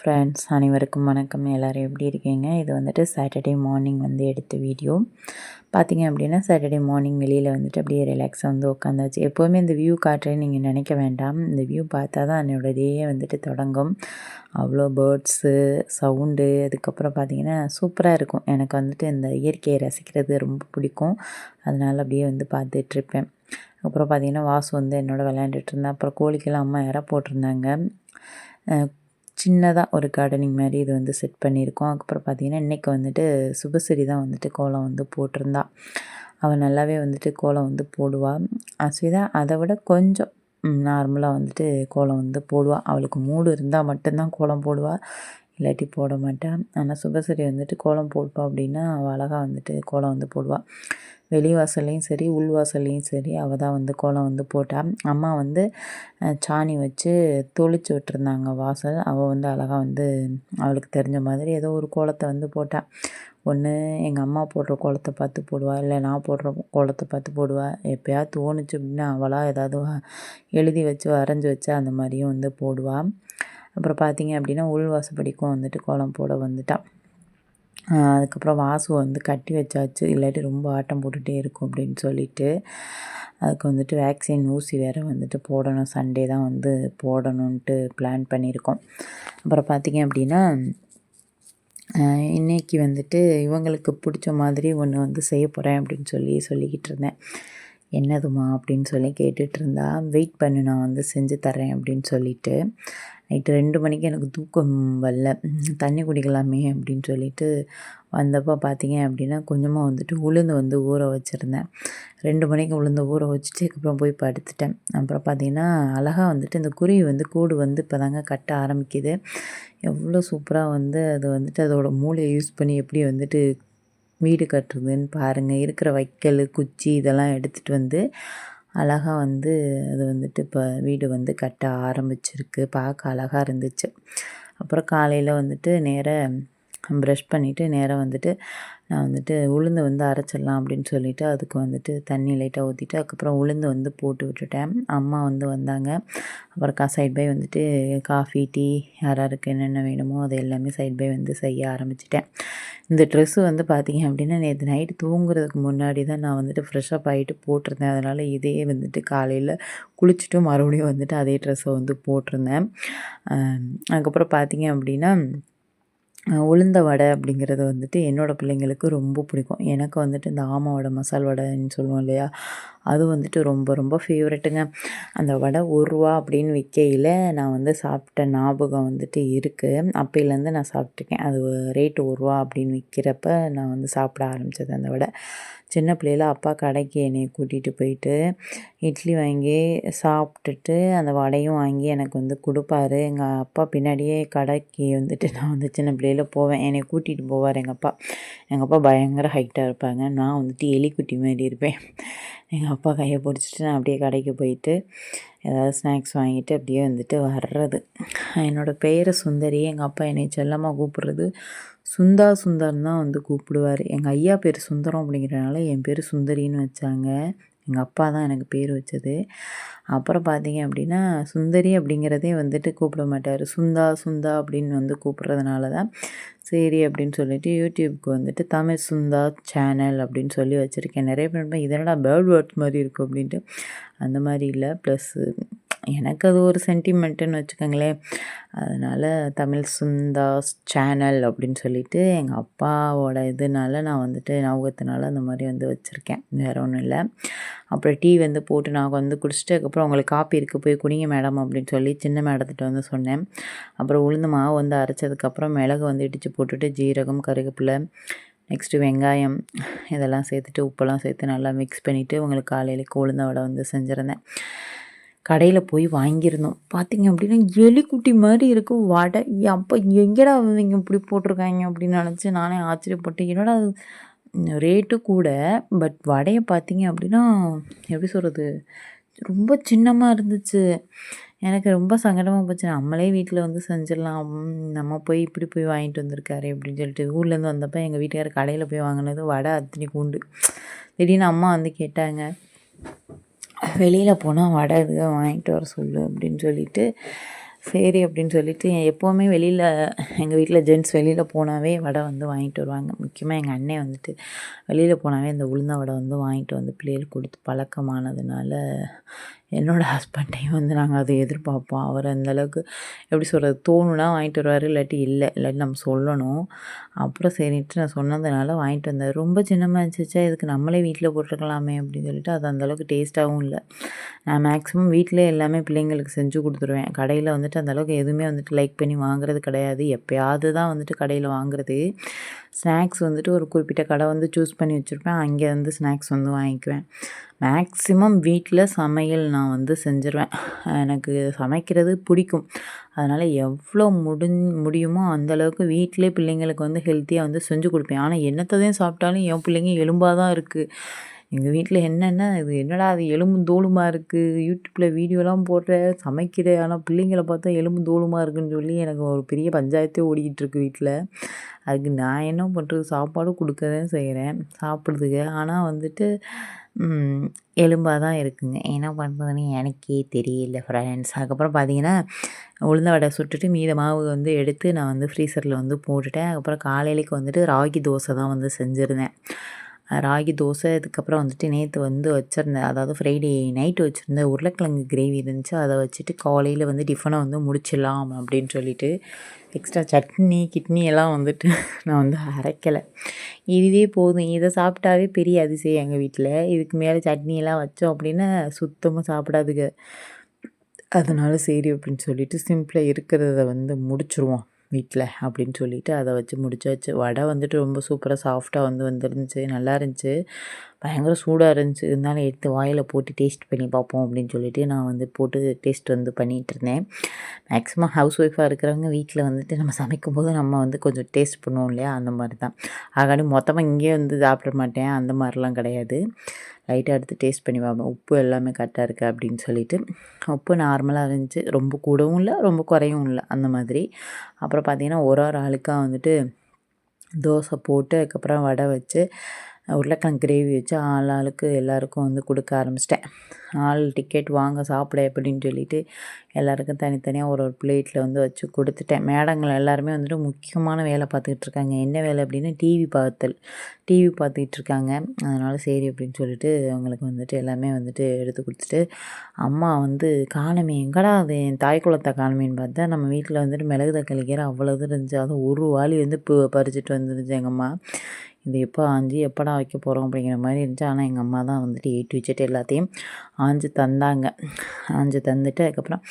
Friends அனைவருக்கும் வணக்கம். எல்லோரும் எப்படி இருக்கீங்க? இது வந்துட்டு சாட்டர்டே மார்னிங் வந்து எடுத்த வீடியோ பார்த்தீங்க அப்படின்னா சாட்டர்டே மார்னிங் வெளியில் வந்துட்டு அப்படியே ரிலாக்ஸாக வந்து உட்காந்தாச்சு எப்போவுமே இந்த வியூ காட்டுறேன்னு நீங்கள் நினைக்க வேண்டாம். இந்த வியூ பார்த்தா தான் என்னோட டேயே வந்துட்டு தொடங்கும். அவ்வளோ பேர்ட்ஸு சவுண்டு அதுக்கப்புறம் பார்த்தீங்கன்னா சூப்பராக இருக்கும். எனக்கு வந்துட்டு இந்த இயற்கையை ரசிக்கிறது ரொம்ப பிடிக்கும். அதனால் அப்படியே வந்து பார்த்துட்ருப்பேன். அப்புறம் பார்த்தீங்கன்னா வாசு வந்து என்னோட விளையாண்டுட்டு இருந்தேன் அப்புறம் கோழிக்கெல்லாம் அம்மா இற போட்டிருந்தாங்க. சின்னதாக ஒரு கார்டனிங் மாதிரி இது வந்து செட் பண்ணியிருக்கோம். அதுக்கப்புறம் பார்த்திங்கன்னா இன்றைக்கி வந்துட்டு சுபஸ்ரீ தான் வந்துட்டு கோலம் வந்து போட்டிருந்தா. அவள் நல்லாவே வந்துட்டு கோலம் வந்து போடுவாள் அஸ்விதா அதை விட கொஞ்சம் நார்மலாக வந்துட்டு கோலம் வந்து போடுவாள் அவளுக்கு மூடு இருந்தால் மட்டும்தான் கோலம் போடுவாள் இல்லாட்டி போட மாட்டேன். ஆனால் சுபஸ்ரீ வந்துட்டு கோலம் போட்டோம் அப்படின்னா அவள் அழகாக வந்துட்டு கோலம் வந்து போடுவாள் வெளிவாசல்லையும் சரி உள்வாசல்லையும் சரி அவள் தான் வந்து கோலம் வந்து போட்டாள் அம்மா வந்து சாணி வச்சு தொளிச்சு விட்டுருந்தாங்க வாசல். அவள் வந்து அழகாக வந்து அவளுக்கு தெரிஞ்ச மாதிரி ஏதோ ஒரு கோலத்தை வந்து போட்டாள் ஒன்று எங்கள் அம்மா போடுற கோலத்தை பார்த்து போடுவாள் இல்லை நான் போடுற கோலத்தை பார்த்து போடுவாள் எப்போயாவது தோணுச்சு அப்படின்னா அவளாக ஏதாவது எழுதி வச்சு வரைஞ்சி வச்சு அந்த மாதிரியும் வந்து போடுவாள் அப்புறம் பார்த்திங்க அப்படின்னா உள்வாசப்படிக்கும் வந்துட்டு கோலம் போட வந்துட்டான். அதுக்கப்புறம் வாசு வந்து கட்டி வச்சாச்சு. இல்லாட்டி ரொம்ப ஆட்டம் போட்டுகிட்டே இருக்கும் அப்படின்னு சொல்லிட்டு அதுக்கு வந்துட்டு வேக்சின் ஊசி வேறு வந்துட்டு போடணும். சண்டே தான் வந்து போடணுன்ட்டு பிளான் பண்ணியிருக்கோம். அப்புறம் பார்த்திங்க அப்படின்னா இன்றைக்கி வந்துட்டு இவங்களுக்கு பிடிச்ச மாதிரி ஒன்று வந்து செய்ய போகிறேன் அப்படின்னு சொல்லி சொல்லிக்கிட்டு இருந்தேன். என்னதுமா அப்படின்னு சொல்லி கேட்டுட்டு இருந்தா வெயிட் பண்ணு நான் வந்து செஞ்சு தரேன் அப்படின்னு சொல்லிட்டு நைட்டு ரெண்டு மணிக்கு எனக்கு தூக்கம் வரல. தண்ணி குடிக்கலாமே அப்படின்னு சொல்லிட்டு வந்தப்போ பார்த்தீங்க அப்படின்னா கொஞ்சமாக வந்துட்டு உளுந்து வந்து ஊற வச்சுருந்தேன். ரெண்டு மணிக்கு உளுந்து ஊற வச்சுட்டு அதுக்கப்புறம் போய் படுத்துட்டேன். அப்புறம் பார்த்தீங்கன்னா அழகாக வந்துட்டு இந்த குருவி வந்து கூடு வந்து இப்போ தாங்க கட்ட ஆரம்பிக்குது. எவ்வளோ சூப்பராக வந்து அது வந்துட்டு அதோடய மூளையை யூஸ் பண்ணி எப்படி வந்துட்டு வீடு கட்டுறதுன்னு பாருங்கள் இருக்கிற வைக்கல் குச்சி இதெல்லாம் எடுத்துகிட்டு வந்து அழகாக வந்து அது வந்துட்டு இப்போ வீடு வந்து கட்ட ஆரம்பிச்சிருக்கு. பார்க்க அழகாக இருந்துச்சு. அப்புறம் காலையில் வந்துட்டு நேராக ப்ரஷ் பண்ணிவிட்டு நேராக வந்துட்டு நான் வந்துட்டு உளுந்து வந்து அரைச்சிடலாம் அப்படின்னு சொல்லிவிட்டு அதுக்கு வந்துட்டு தண்ணி லைட்டாக ஊற்றிட்டு அதுக்கப்புறம் உளுந்து வந்து போட்டு விட்டுட்டேன். அம்மா வந்து வந்தாங்க. அப்புறம் கா சைட் பை வந்துட்டு காஃபி டீ யாராருக்கு என்னென்ன வேணுமோ அது எல்லாமே சைட் பை வந்து செய்ய ஆரம்பிச்சிட்டேன். இந்த ட்ரெஸ்ஸு வந்து பார்த்திங்க அப்படின்னா நேற்று நைட்டு தூங்குறதுக்கு முன்னாடி தான் நான் வந்துட்டு ஃப்ரெஷ்ஷப் ஆகிட்டு போட்டிருந்தேன். அதனால் இதே வந்துட்டு காலையில் குளிச்சுட்டு மறுபடியும் வந்துட்டு அதே ட்ரெஸ்ஸை வந்து போட்டிருந்தேன். அதுக்கப்புறம் பார்த்திங்க அப்படின்னா உளுந்த வடை அப்படிங்கிறது வந்துட்டு என்னோடய பிள்ளைங்களுக்கு ரொம்ப பிடிக்கும். எனக்கு வந்துட்டு இந்த ஆமை வடை மசால் வடைன்னு சொல்லுவோம் இல்லையா? அது வந்துட்டு ரொம்ப ரொம்ப ஃபேவரெட்டுங்க அந்த வடை ஒரு ரூபா அப்படின்னு விற்கையில் நான் வந்து சாப்பிட்ட ஞாபகம் வந்துட்டு இருக்குது அப்போலேருந்து நான் சாப்பிட்ருக்கேன் அது ரேட்டு ஒரு ரூபா அப்படின்னு விற்கிறப்ப நான் வந்து சாப்பிட ஆரம்பித்தது அந்த வடை. சின்ன பிள்ளையில அப்பா கடைக்கு என்னை கூட்டிகிட்டு போயிட்டு இட்லி வாங்கி சாப்பிட்டுட்டு அந்த வடையும் வாங்கி எனக்கு வந்து கொடுப்பாரு. எங்கள் அப்பா பின்னாடியே கடைக்கு வந்துட்டு நான் வந்து சின்ன பிள்ளையில போவேன். என்னை கூட்டிகிட்டு போவார் எங்கள் அப்பா. எங்கள் அப்பா பயங்கர ஹைட்டாக இருப்பாங்க. நான் வந்துட்டு எலிக்குட்டி மாதிரி இருப்பேன். எங்கள் அப்பா கையை பிடிச்சிட்டு நான் அப்படியே கடைக்கு போயிட்டு ஏதாவது ஸ்நாக்ஸ் வாங்கிட்டு அப்படியே வந்துட்டு வர்றது. என்னோடய பெயரை சுந்தரி எங்கள் அப்பா என்னை செல்லமாக கூப்பிட்றது. சுந்தா சுந்தர்னு தான் வந்து கூப்பிடுவார். எங்கள் ஐயா பேர் சுந்தரம் அப்படிங்கிறனால என் பேர் சுந்தரின்னு வச்சாங்க. எங்கள் அப்பா தான் எனக்கு பேர் வச்சது. அப்புறம் பார்த்தீங்க அப்படின்னா சுந்தரி அப்படிங்கிறதே வந்துட்டு கூப்பிட மாட்டார். சுந்தா சுந்தா அப்படின்னு வந்து கூப்பிட்றதுனால தான் சரி அப்படின்னு சொல்லிட்டு யூடியூப்க்கு வந்துட்டு தமிழ் சுந்தா சேனல் அப்படின்னு சொல்லி வச்சுருக்கேன். நிறைய பேர் இதெல்லாம் பேர்ட் வேர்ட்ஸ் மாதிரி இருக்கும் அப்படின்ட்டு. அந்த மாதிரி இல்லை. ப்ளஸ்ஸு எனக்கு அது ஒரு சென்டிமெண்ட்டுன்னு வச்சுக்கோங்களேன். அதனால் தமிழ் சுந்தாஸ் சேனல் அப்படின்னு சொல்லிட்டு எங்கள் அப்பாவோட இதனால நான் வந்துட்டு ஞாபகத்தினால அந்த மாதிரி வந்து வச்சுருக்கேன். வேறு ஒன்றும் இல்லை. அப்புறம் டீ வந்து போட்டு நான் வந்து குடிச்சிட்டு அதுக்கப்புறம் உங்களுக்கு காப்பி இருக்குது போய் குடிங்க மேடம் அப்படின்னு சொல்லி சின்ன மேடத்திட்ட வந்து சொன்னேன். அப்புறம் உளுந்து மாவு வந்து அரைச்சதுக்கப்புறம் மிளகு வந்து இடித்து போட்டுட்டு ஜீரகம் கருவேப்பிலை நெக்ஸ்ட்டு வெங்காயம் இதெல்லாம் சேர்த்துட்டு உப்பெல்லாம் சேர்த்து நல்லா மிக்ஸ் பண்ணிவிட்டு உங்களுக்கு காலையில் உளுந்த வடை வந்து செஞ்சுருந்தேன். கடையில் போய் வாங்கியிருந்தோம். பார்த்திங்க அப்படின்னா எலிக்குட்டி மாதிரி இருக்கும் வடை. அப்போ எங்கேடா இவங்க இப்படி போட்டிருக்காங்க அப்படின்னு நினச்சி நானே ஆச்சரியப்பட்டேன் என்னடா ரேட்டு கூட பட் வடையை பார்த்திங்க அப்படின்னா எப்படி சொல்கிறது ரொம்ப சின்னமாக இருந்துச்சு. எனக்கு ரொம்ப சங்கடமாக போச்சு. நம்மளே வீட்டில் வந்து செஞ்சிடலாம். நம்ம போய் இப்படி போய் வாங்கிட்டு வந்திருக்காரு அப்படின்னு சொல்லிட்டு ஊர்லேருந்து வந்தப்போ எங்கள் வீட்டுக்கார கடையில் போய் வாங்கினது வடை அத்தனை கூண்டு திடீர்னு அம்மா வந்து கேட்டாங்க வெளியில் போனால் வடை எதுவும் வாங்கிட்டு வர சொல்லு அப்படின்னு சொல்லிட்டு சரி அப்படின்னு சொல்லிட்டு எப்போவுமே வெளியில் எங்கள் வீட்டில் ஜென்ட்ஸ் வெளியில் போனாவே வடை வந்து வாங்கிட்டு வருவாங்க. முக்கியமாக எங்கள் அண்ணன் வந்துட்டு வெளியில் போனாவே இந்த உளுந்த வடை வந்து வாங்கிட்டு வந்து பிள்ளைகளுக்கு கொடுத்து பழக்கமானதுனால என்னோடய ஹஸ்பண்டையும் வந்து நாங்கள் அதை எதிர்பார்ப்போம். அவர் அந்தளவுக்கு எப்படி சொல்கிறது தோணுனா வாங்கிட்டு வருவார் இல்லாட்டி இல்லை இல்லாட்டி நம்ம சொல்லணும். அப்புறம் சரின்ட்டு நான் சொன்னதுனால வாங்கிட்டு வந்தார். ரொம்ப சின்னமாக இருந்துச்சா இதுக்கு நம்மளே வீட்டில் போட்டுருக்கலாமே அப்படின்னு சொல்லிட்டு அது அந்தளவுக்கு டேஸ்ட்டாகவும் இல்லை. நான் மேக்ஸிமம் வீட்டிலே எல்லாமே பிள்ளைங்களுக்கு செஞ்சு கொடுத்துருவேன். கடையில் வந்துட்டு அந்தளவுக்கு எதுவுமே வந்துட்டு லைக் பண்ணி வாங்குறது கிடையாது. எப்போயாவது தான் வந்துட்டு கடையில் வாங்குறது. ஸ்நாக்ஸ் வந்துட்டு ஒரு குறிப்பிட்ட கடை வந்து சூஸ் பண்ணி வச்சுருப்பேன். அங்கே வந்து ஸ்நாக்ஸ் வந்து வாங்கிக்குவேன். மேக்ஸிமம் வீட்டில் சமையல் நான் வந்து செஞ்சுருவேன். எனக்கு சமைக்கிறது பிடிக்கும். அதனால் எவ்வளோ முடிஞ் முடியுமோ அந்தளவுக்கு வீட்டிலே பிள்ளைங்களுக்கு வந்து ஹெல்த்தியாக வந்து செஞ்சு கொடுப்பேன். ஆனால் என்னத்ததையும் சாப்பிட்டாலும் என் பிள்ளைங்க எலும்பாக தான் இருக்குது எங்கள் வீட்டில் என்னென்னா இது என்னடா அது எலும்பும் தோலுமாக இருக்குது யூடியூப்பில் வீடியோலாம் போடுற சமைக்கிற ஆனால் பிள்ளைங்கள பார்த்தா எலும்பும் தோலுமாக இருக்குன்னு சொல்லி எனக்கு ஒரு பெரிய பஞ்சாயத்தே ஓடிக்கிட்டுருக்கு வீட்டில் அதுக்கு நான் என்ன பண்ணுறது சாப்பாடும் கொடுக்க தான் செய்கிறேன் சாப்பிடுதுங்க ஆனால் வந்துட்டு எலும்பாக தான் இருக்குங்க. என்ன பண்ணுறதுன்னு எனக்கே தெரியல ஃப்ரெண்ட்ஸ் அதுக்கப்புறம் பார்த்தீங்கன்னா உளுந்த வடை சுட்டுட்டு மீத மாவு வந்து எடுத்து நான் வந்து ஃப்ரீசரில் வந்து போட்டுட்டேன். அதுக்கப்புறம் காலையிலேக்கு வந்துட்டு ராகி தோசை தான் வந்து செஞ்சுருந்தேன். ராகி தோசை இதுக்கப்புறம் வந்துட்டு நேற்று வந்து வச்சுருந்தேன் அதாவது ஃப்ரைடே நைட்டு வச்சுருந்த உருளைக்கிழங்கு கிரேவி இருந்துச்சு. அதை வச்சுட்டு காலையில் வந்து டிஃபனை வந்து முடிச்சிடலாம் அப்படின்னு சொல்லிட்டு எக்ஸ்ட்ரா சட்னி கிட்னி எல்லாம் வந்துட்டு நான் வந்து அரைக்கலை. இதுவே போதும். இதை சாப்பிட்டாவே பெரிய அதிசயம் எங்கள் வீட்டில் இதுக்கு மேலே சட்னியெல்லாம் வச்சோம் அப்படின்னா சுத்தமாக சாப்பிடாதுங்க. அதனால சரி அப்படின்னு சொல்லிட்டு சிம்பிளாக இருக்கிறத வந்து முடிச்சிருவோம். வீட்டில் அப்படின்னு சொல்லிவிட்டு அதை வச்சு முடிச்சாச்சு. வடை வந்துட்டு ரொம்ப சூப்பராக சாஃப்டாக வந்து வந்துருந்துச்சு. நல்லா இருந்துச்சு. பயங்கர சூடாக இருந்துச்சு. இருந்தாலும் எடுத்து வாயில் போட்டு டேஸ்ட் பண்ணி பார்ப்போம் அப்படின்னு சொல்லிட்டு நான் வந்து போட்டு டேஸ்ட் வந்து பண்ணிகிட்டு இருந்தேன். மேக்ஸிமம் ஹவுஸ் ஒய்ஃபாக இருக்கிறவங்க வீட்டில் வந்துட்டு நம்ம சமைக்கும் போது நம்ம வந்து கொஞ்சம் டேஸ்ட் பண்ணுவோம் இல்லையா? அந்த மாதிரி தான். ஆகாடி மொத்தமாக இங்கேயே வந்து சாப்பிட மாட்டேன். அந்த மாதிரிலாம் கிடையாது. லைட்டாக எடுத்து டேஸ்ட் பண்ணி பார்ப்பேன் உப்பு எல்லாமே கரெக்டாக இருக்குது அப்படின்னு சொல்லிட்டு. உப்பு நார்மலாக இருந்துச்சு. ரொம்ப கூடவும் இல்லை ரொம்ப குறையும் இல்லை. அந்த மாதிரி. அப்புறம் பார்த்திங்கன்னா ஒரு ஒரு ஆளுக்காக வந்துட்டு தோசை போட்டு அதுக்கப்புறம் வடை வச்சு உருளைக்கிழங்கு கிரேவி வச்சு ஆள் ஆளுக்கு எல்லாருக்கும் வந்து கொடுக்க ஆரம்பிச்சிட்டேன். ஆள் டிக்கெட் வாங்க சாப்பிட அப்படின்னு சொல்லிட்டு எல்லாருக்கும் தனித்தனியாக ஒரு ஒரு பிளேட்டில் வந்து வச்சு கொடுத்துட்டேன். மேடங்கள் எல்லாருமே வந்துட்டு முக்கியமான வேலை பார்த்துக்கிட்டு இருக்காங்க. என்ன வேலை அப்படின்னா டிவி பார்த்தல் டிவி பார்த்துக்கிட்டு இருக்காங்க. அதனால் சரி அப்படின்னு சொல்லிட்டு அவங்களுக்கு வந்துட்டு எல்லாமே வந்துட்டு எடுத்து கொடுத்துட்டு அம்மா வந்து காணமே எங்கடா அது? என் தாய் குளத்தை காணமின்னு பார்த்தா நம்ம வீட்டில் வந்துட்டு மிளகு தக்காளி கீரை அவ்வளோது இருந்துச்சு. அதுவும் ஒரு வாளி வந்து பறிச்சிட்டு வந்துருந்துச்சு எங்கள் அம்மா இது எப்போ ஆஞ்சு எப்படா வைக்க போகிறோம் அப்படிங்கிற மாதிரி இருந்துச்சு. ஆனால் எங்கள் அம்மா தான் வந்துட்டு ஏற்றி வச்சுட்டு எல்லாத்தையும் ஆஞ்சு தந்தாங்க. ஆஞ்சு தந்துட்டு அதுக்கப்புறம்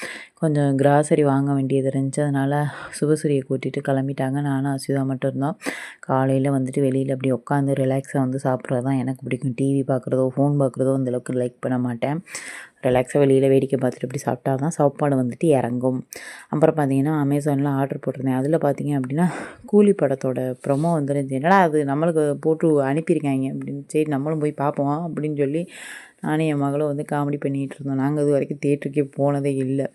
கொஞ்சம் கிராசரி வாங்க வேண்டியது இருந்துச்சு. அதனால் சுபசூரியை கூட்டிகிட்டு கிளம்பிட்டாங்க. நானும் அசுதா மட்டும் இருந்தோம். காலையில் வந்துட்டு வெளியில் அப்படி உட்காந்து ரிலாக்ஸாக வந்து சாப்பிட்றது தான் எனக்கு பிடிக்கும். டிவி பார்க்குறதோ ஃபோன் பார்க்குறதோ அந்தளவுக்கு லைக் பண்ண மாட்டேன். ரிலாக்ஸாக வெளியில் வேடிக்கை பார்த்துட்டு இப்படி சாப்பிட்டா தான் சாப்பாடு வந்துட்டு இறங்கும். அப்புறம் பார்த்தீங்கன்னா அமேசானில் ஆர்டர் போட்டிருந்தேன். அதில் பார்த்தீங்க அப்படின்னா கூலி படத்தோட ப்ரொமோ வந்துருந்துச்சு. என்னடா அது? நம்மளுக்கு போட்டு அனுப்பியிருக்காங்க அப்படின்னு. சரி நம்மளும் போய் பார்ப்போம் அப்படின்னு சொல்லி நானும் என் மகளும் வந்து காமெடி பண்ணிகிட்டு இருந்தோம். நாங்கள் இது வரைக்கும் தேட்டருக்கே போனதே இல்லை.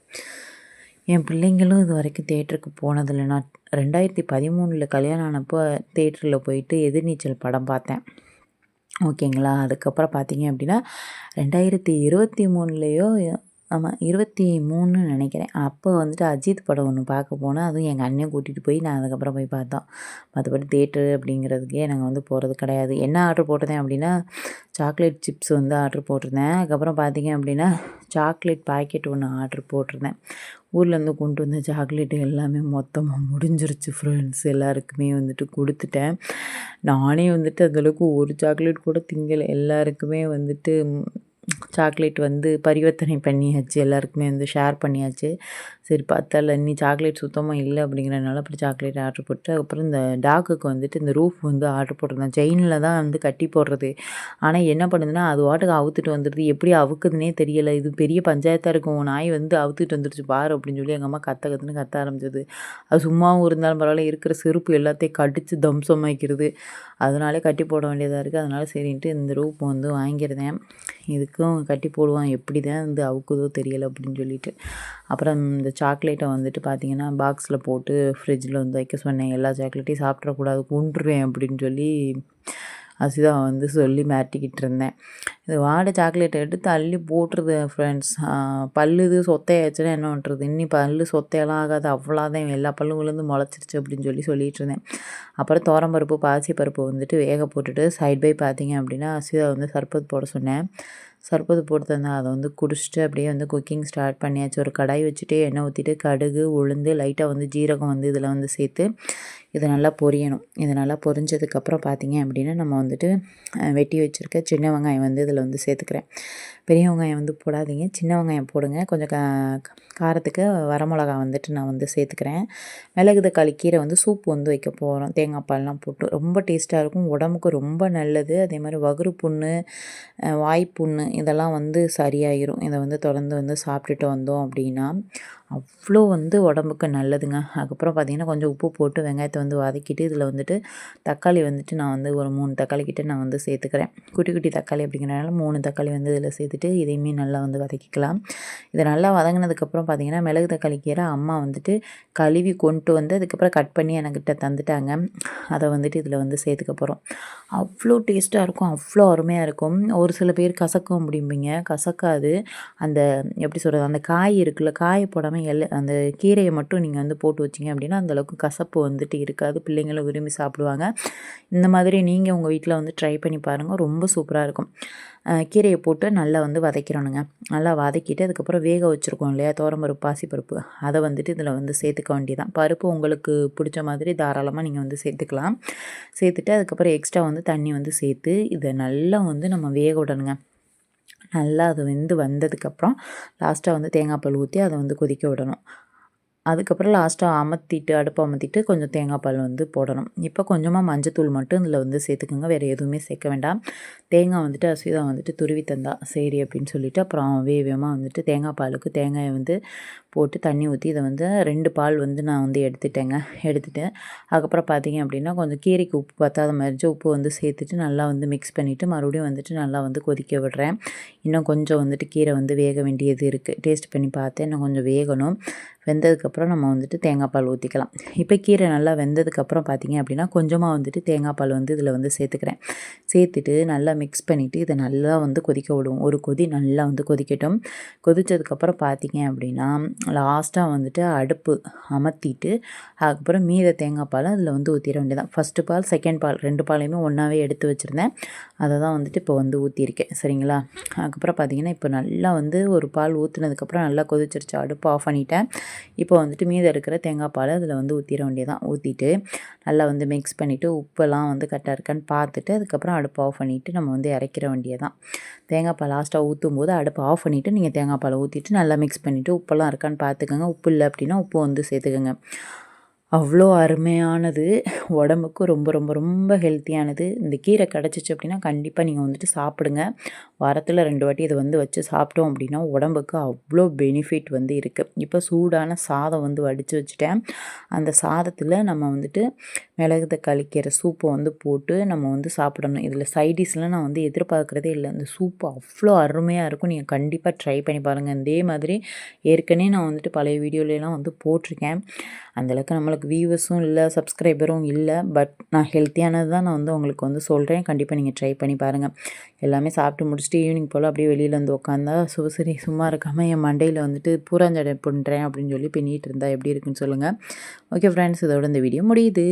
என் பிள்ளைங்களும் இது வரைக்கும் தேட்டருக்கு போனதில்லை. நான் ரெண்டாயிரத்தி பதிமூணில் கல்யாணம் ஆனப்போ தேட்டரில் போயிட்டு எதிர்நீச்சல் படம் பார்த்தேன். ஓகேங்களா? அதுக்கப்புறம் பார்த்தீங்க அப்படின்னா ரெண்டாயிரத்தி இருபத்தி மூணுலேயோ ஆமாம் இருபத்தி மூணுன்னு நினைக்கிறேன். அப்போ வந்துட்டு அஜித் படம் ஒன்று பார்க்க போனேன். அதுவும் எங்கள் அண்ணன் கூட்டிகிட்டு போய் நான் அதுக்கப்புறம் போய் பார்த்தோம். மற்றபடி தேட்டரு அப்படிங்கிறதுக்கே நாங்கள் வந்து போகிறது கிடையாது. என்ன ஆர்டர் போட்டிருந்தேன் அப்படின்னா சாக்லேட் சிப்ஸ் வந்து ஆர்டர் போட்டிருந்தேன். அதுக்கப்புறம் பார்த்தீங்க அப்படின்னா சாக்லேட் பாக்கெட் ஒன்று ஆர்டர் போட்டிருந்தேன். ஊர்லேருந்து கொண்டு வந்த சாக்லேட்டு எல்லாமே மொத்தமாக முடிஞ்சிருச்சு ஃப்ரெண்ட்ஸ் எல்லாருக்குமே வந்துட்டு கொடுத்துட்டேன். நானே வந்துட்டு அந்தளவுக்கு ஒரு சாக்லேட் கூட திங்கலை. எல்லாருக்குமே வந்துட்டு சாக்லேட் வந்து பரிவர்த்தனை பண்ணியாச்சு எல்லாருக்குமே வந்து ஷேர் பண்ணியாச்சு. சரி பார்த்தால நீ சாக்லேட் சுத்தமாக இல்லை அப்படிங்கிறனால அப்புறம் சாக்லேட் ஆர்டர் போட்டு அப்புறம் இந்த டாக்குக்கு வந்துட்டு இந்த ரூஃப் வந்து ஆர்டர் போட்டிருந்தேன் செயினில் தான் வந்து கட்டி போடுறது. ஆனால் என்ன பண்ணுதுன்னா அது வாட்டுக்கு அவுத்துட்டு வந்துடுது எப்படி அவுக்குதுன்னே தெரியலை. இது பெரிய பஞ்சாயத்தாக இருக்கும். நாய் வந்து அவுத்துட்டு வந்துடுச்சு பாரு அப்படின்னு சொல்லி எங்கள் அம்மா கத்த கத்துன்னு கத்த ஆரம்பிச்சது. அது சும்மாவும் இருந்தாலும் பரவாயில்ல. இருக்கிற செருப்பு எல்லாத்தையும் கடித்து தம்சமாக்கிறது அதனாலே கட்டி போட வேண்டியதாக இருக்குது அதனால் சரின்ட்டு இந்த ரூப் வந்து வாங்கியிருந்தேன். எனக்கும் கட்டி போடுவான். எப்படி தான் வந்து அவுக்குதோ தெரியலை அப்படின்னு சொல்லிட்டு. அப்புறம் இந்த சாக்லேட்டை வந்துட்டு பார்த்திங்கன்னா பாக்ஸில் போட்டு ஃப்ரிட்ஜில் வந்து வைக்க சொன்னேன். எல்லா சாக்லேட்டையும் சாப்பிட்றக்கூடாது கொண்டுருவேன் அப்படின்னு சொல்லி அசிதா வந்து சொல்லி மாட்டிக்கிட்டு இருந்தேன். இது வாடை சாக்லேட்டை எடுத்து அள்ளி போட்டுருது ஃப்ரெண்ட்ஸ் பல்லு இது சொத்தையாச்சுன்னா என்ன பண்ணுறது இன்னி பல்லு சொத்தையெல்லாம் ஆகாது. அவ்வளோதான் எல்லா பல்லும் விழுந்து முளைச்சிருச்சு அப்படின்னு சொல்லி சொல்லிட்டு இருந்தேன். அப்புறம் தோரம்பருப்பு பாசி பருப்பு வந்துட்டு வேக போட்டுட்டு சைட் பை பார்த்தீங்க அப்படின்னா அசிதா வந்து சர்பத் போட சொன்னேன். சர்பத்து போட்டு தந்தேன் அதை வந்து குடிச்சிட்டு அப்படியே வந்து குக்கிங் ஸ்டார்ட் பண்ணியாச்சு. ஒரு கடாய் வச்சுட்டு எண்ணெய் ஊற்றிட்டு கடுகு உளுந்து லைட்டாக வந்து ஜீரகம் வந்து இதில் வந்து சேர்த்து இதை நல்லா பொரியணும். இது நல்லா பொரிஞ்சதுக்கப்புறம் பார்த்தீங்க அப்படின்னா நம்ம வந்துட்டு வெட்டி வச்சுருக்க சின்ன வெங்காயம் வந்து இதில் வந்து சேர்த்துக்கிறேன். பெரிய வெங்காயம் வந்து போடாதீங்க. சின்ன வெங்காயம் போடுங்க. கொஞ்சம் கா காரத்துக்கு வரமிளகா வந்துட்டு நான் வந்து சேர்த்துக்கிறேன். மிளகு தக்காளி கீரை வந்து சூப் வந்து வைக்க போகிறோம் தேங்காய் பால்லாம் போட்டு. ரொம்ப டேஸ்ட்டாக இருக்கும். உடம்புக்கு ரொம்ப நல்லது. அதே மாதிரி வகுறு புண்ணு வாய்ப்புண்ணு இதெல்லாம் வந்து சரியாயிரும். இதை வந்து தொடர்ந்து வந்து சாப்பிட்டுட்டு வந்தோம் அப்படின்னா. அவ்வளோ வந்து உடம்புக்கு நல்லதுங்க. அதுக்கப்புறம் பார்த்திங்கன்னா கொஞ்சம் உப்பு போட்டு வெங்காயத்தை வந்து வதக்கிட்டு இதில் வந்துட்டு தக்காளி வந்துட்டு நான் வந்து ஒரு மூணு தக்காளி கிட்டே நான் வந்து சேர்த்துக்கிறேன். குட்டி குட்டி தக்காளி அப்படிங்கிறனால மூணு தக்காளி வந்து இதில் சேர்த்துட்டு இதையுமே நல்லா வந்து வதக்கிக்கலாம். இதை நல்லா வதங்கினதுக்கப்புறம் பார்த்திங்கன்னா மிளகு தக்காளி கீரை அம்மா வந்துட்டு கழுவி கொண்டு வந்து அதுக்கப்புறம் கட் பண்ணி எனக்கிட்ட தந்துட்டாங்க. அதை வந்துட்டு இதில் வந்து சேர்த்துக்க போகிறோம். அவ்வளோ டேஸ்ட்டாக இருக்கும். அவ்வளோ அருமையாக இருக்கும். ஒரு சில பேர் கசக்கும் அப்படிம்பிங்க. கசக்காது. அந்த எப்படி சொல்கிறது அந்த காய் இருக்குல்ல காயை போடாமல் எல் அந்த கீரையை மட்டும் நீங்கள் வந்து போட்டு வச்சிங்க அப்படின்னா அந்தளவுக்கு கசப்பு வந்துட்டு இருக்காது. பிள்ளைங்களும் விரும்பி சாப்பிடுவாங்க. இந்த மாதிரி நீங்கள் உங்கள் வீட்டில் வந்து ட்ரை பண்ணி பாருங்கள் ரொம்ப சூப்பராக இருக்கும். கீரையை போட்டு நல்லா வந்து வதக்கிறோனுங்க நல்லா வதக்கிட்டு அதுக்கப்புறம் வேக வச்சுருக்கோம் இல்லையா? தோரம்பருப்பு பாசிப்பருப்பு அதை வந்துட்டு இதில் வந்து சேர்த்துக்க வேண்டியதான் பருப்பு உங்களுக்கு பிடிச்ச மாதிரி தாராளமாக நீங்கள் வந்து சேர்த்துக்கலாம். சேர்த்துட்டு அதுக்கப்புறம் எக்ஸ்ட்ரா வந்து தண்ணி வந்து சேர்த்து இதை நல்லா வந்து நம்ம வேக விடணுங்க. நல்லா அது வெந்து வந்ததுக்கப்புறம் லாஸ்ட்டாக வந்து தேங்காய் பால் ஊற்றி அதை வந்து கொதிக்க விடணும். அதுக்கப்புறம் லாஸ்ட்டாக அமர்த்திட்டு அடுப்பு அமர்த்திட்டு கொஞ்சம் தேங்காய் பால் வந்து போடணும். இப்போ கொஞ்சமாக மஞ்சத்தூள் மட்டும் இதில் வந்து சேர்த்துக்கோங்க. வேறு எதுவுமே சேர்க்க வேண்டாம். தேங்காய் வந்துட்டு அஸ்விதா வந்துட்டு துருவி தந்தா சரி அப்படின்னு சொல்லிவிட்டு அப்புறம் வேவியமாக வந்துட்டு தேங்காய் பாலுக்கு தேங்காயை வந்து போட்டு தண்ணி ஊற்றி இதை வந்து ரெண்டு பால் வந்து நான் வந்து எடுத்துட்டேங்க. எடுத்துகிட்டு அதுக்கப்புறம் பார்த்தீங்க அப்படின்னா கொஞ்சம் கீரைக்கு உப்பு பத்தாத மாதிரி உப்பு வந்து சேர்த்துட்டு நல்லா வந்து மிக்ஸ் பண்ணிவிட்டு மறுபடியும் வந்துட்டு நல்லா வந்து கொதிக்க விடுறேன். இன்னும் கொஞ்சம் வந்துட்டு கீரை வந்து வேக வேண்டியது இருக்குது டேஸ்ட் பண்ணி பார்த்தேன். இன்னும் கொஞ்சம் வேகணும். வெந்ததுக்கப்புறம் நம்ம வந்துட்டு தேங்காய் பால் ஊற்றிக்கலாம் இப்போ கீரை நல்லா வெந்ததுக்கப்புறம் பார்த்திங்க அப்படின்னா கொஞ்சமாக வந்துட்டு தேங்காய் பால் வந்து இதில் வந்து சேர்த்துக்கிறேன். சேர்த்துட்டு நல்லா மிக்ஸ் பண்ணிவிட்டு இதை நல்லா வந்து கொதிக்க விடுவோம். ஒரு கொதி நல்லா வந்து கொதிக்கட்டும். கொதித்ததுக்கப்புறம் பார்த்திங்க அப்படின்னா லாஸ்ட்டாக வந்துட்டு அடுப்பு அமர்த்திட்டு அதுக்கப்புறம் மீத தேங்காய் பால் அதில் வந்து ஊற்றிட வேண்டியதான் ஃபஸ்ட்டு பால் செகண்ட் பால் ரெண்டு பாலையுமே ஒன்றாவே எடுத்து வச்சுருந்தேன். அதை தான் வந்துட்டு இப்போ வந்து ஊற்றிருக்கேன் சரிங்களா? அதுக்கப்புறம் பார்த்திங்கன்னா இப்போ நல்லா வந்து ஒரு பால் ஊற்றுனதுக்கப்புறம் நல்லா கொதிச்சிருச்சு. அடுப்பு ஆஃப் பண்ணிட்டேன். இப்போ வந்துட்டு மீதம் இருக்கிற தேங்காய் பால் அதில் வந்து ஊற்றிட வேண்டியதான் ஊற்றிட்டு நல்லா வந்து மிக்ஸ் பண்ணிவிட்டு உப்பெல்லாம் வந்து கரெக்டாக இருக்கான்னு பார்த்துட்டு அதுக்கப்புறம் அடுப்பு ஆஃப் பண்ணிவிட்டு நம்ம வந்து இறக்கிற வேண்டியதான் தேங்காய் பால் லாஸ்ட்டாக ஊற்றும் போது அடுப்பு ஆஃப் பண்ணிவிட்டு நீங்கள் தேங்காய் பால் ஊற்றிட்டு நல்லா மிக்ஸ் பண்ணிவிட்டு உப்பெல்லாம் இருக்கான்னு பார்த்துக்கோங்க. உப்பு இல்லை அப்படின்னா உப்பு வந்து சேர்த்துக்கோங்க. அவ்வளோ அருமையானது. உடம்புக்கு ரொம்ப ரொம்ப ரொம்ப ஹெல்த்தியானது இந்த கீரை கிடச்சிச்சு அப்படின்னா கண்டிப்பாக நீங்கள் வந்துட்டு சாப்பிடுங்க. வாரத்தில் ரெண்டு வாட்டி இதை வந்து வச்சு சாப்பிட்டோம் அப்படின்னா உடம்புக்கு அவ்வளோ பெனிஃபிட் வந்து இருக்குது இப்போ சூடான சாதம் வந்து வடித்து வச்சுட்டேன். அந்த சாதத்தில் நம்ம வந்துட்டு மிளகு தக்காளி கீரை சூப்பை வந்து போட்டு நம்ம வந்து சாப்பிடணும். இதில் சைடிஷ்லாம் நான் வந்து எதிர்பார்க்குறதே இல்லை. இந்த சூப்பு அவ்வளோ அருமையாக இருக்கும். நீங்கள் கண்டிப்பாக ட்ரை பண்ணி பாருங்கள் இதே மாதிரி ஏற்கனவே நான் வந்துட்டு பழைய வீடியோலலாம் வந்து போட்டிருக்கேன். அந்தளவுக்கு நம்மளுக்கு வியூவர்ஸும் இல்லை சப்ஸ்கிரைபரும் இல்லை பட் நான் ஹெல்த்தியானது தான் நான் வந்து உங்களுக்கு வந்து சொல்கிறேன் கண்டிப்பாக நீங்கள் ட்ரை பண்ணி பாருங்கள் எல்லாமே சாப்பிட்டு முடிச்சுட்டு ஈவினிங் போல் அப்படியே வெளியில் வந்து உட்காந்தா சுபசரி சும்மா இருக்காமல் என் மண்டையில் வந்துட்டு பூராஞ்சடை பண்ணுறேன் அப்படின்னு சொல்லி பின்னிட்டு இருந்தால் எப்படி இருக்குன்னு சொல்லுங்கள் ஓகே ஃப்ரெண்ட்ஸ் இதோட இந்த வீடியோ முடியுது.